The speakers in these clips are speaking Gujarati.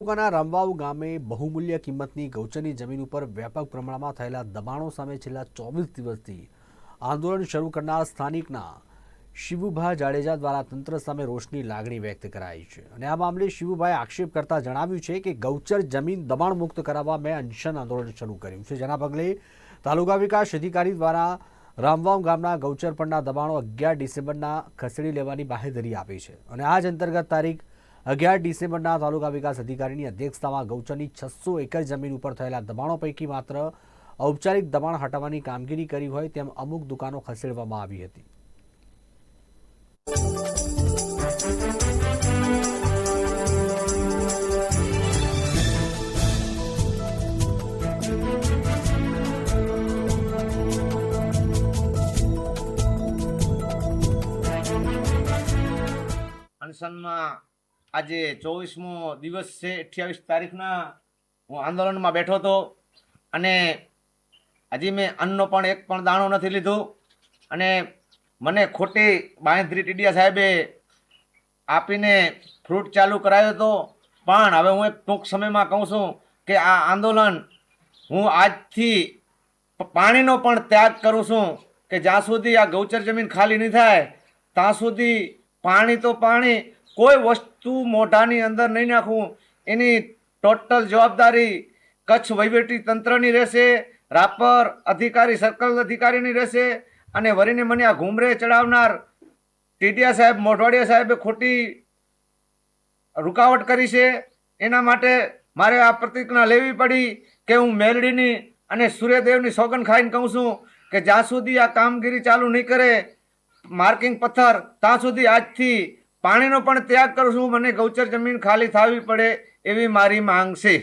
તાલુકાના રામવાવ ગામે બહુમૂલ્ય કિંમતની ગૌચરની જમીન ઉપર વ્યાપક પ્રમાણમાં થયેલા દબાણો સામે છેલ્લા ચોવીસ દિવસથી આંદોલન શરૂ કરનાર સ્થાનિકના શિવુભા જાડેજા દ્વારા તંત્ર સામે રોષની લાગણી વ્યક્ત કરાઈ છે. અને આ મામલે શિવુભાઈ આક્ષેપ કરતા જણાવ્યું છે કે ગૌચર જમીન દબાણ મુક્ત કરાવવા મેં અનશન આંદોલન શરૂ કર્યું છે. જેના પગલે તાલુકા વિકાસ અધિકારી દ્વારા રામવાવ ગામના ગૌચર પરના દબાણો અગિયાર ડિસેમ્બરના ખસેડી લેવાની બાહેધરી આપી છે. અને આ જ અંતર્ગત તારીખ અગિયાર ડિસેમ્બરના તાલુકા વિકાસ અધિકારીની અધ્યક્ષતામાં ગૌચરની છસો એકર જમીન ઉપર થયેલા દબાણો પૈકી માત્ર ઔપચારિક દબાણ હટાવવાની કામગીરી કરી હોય તેમ અમુક દુકાનો ખસેડવામાં આવી હતી. અનશનમાં આજે ચોવીસમો દિવસ છે, અઠ્યાવીસ તારીખના હું આંદોલનમાં બેઠો હતો અને હજી મેં અન્નનો પણ એક પણ દાણો નથી લીધો અને મને ખોટી બાંધરી ટીડિયા સાહેબે આપીને ફ્રૂટ ચાલુ કરાયો હતો. પણ હવે હું એક ટૂંક સમયમાં કહું છું કે આ આંદોલન હું આજથી પાણીનો પણ ત્યાગ કરું છું કે જ્યાં સુધી આ ગૌચર જમીન ખાલી નહીં થાય, ત્યાં સુધી પાણી તો પાણી કોઈ વસ્તુ મોઢાની અંદર નહીં નાખવું. એની ટોટલ જવાબદારી કચ્છ વહીવટી તંત્રની રહેશે, રાપર અધિકારી, સર્કલ અધિકારીની રહેશે અને વરીને મને આ ઘૂમરે ચડાવનાર ટીડિયા સાહેબ, મોઢવાડિયા સાહેબે ખોટી રૂકાવટ કરી છે. એના માટે મારે આ પ્રતિજ્ઞા લેવી પડી કે હું મેલડીની અને સૂર્યદેવની સોગન ખાઈને કહું છું કે જ્યાં સુધી આ કામગીરી ચાલુ નહીં કરે, માર્કિંગ પથ્થર, ત્યાં સુધી આજથી પાણીનો પણ ત્યાગ કરું છું, મને ગૌચર જમીન ખાલી થવી પડે એવી મારી માંગ છે.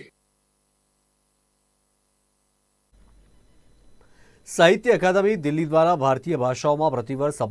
સાહિત્ય અકાદમી દિલ્હી દ્વારા ભારતીય ભાષાઓમાં પ્રતિવર્ષ સભા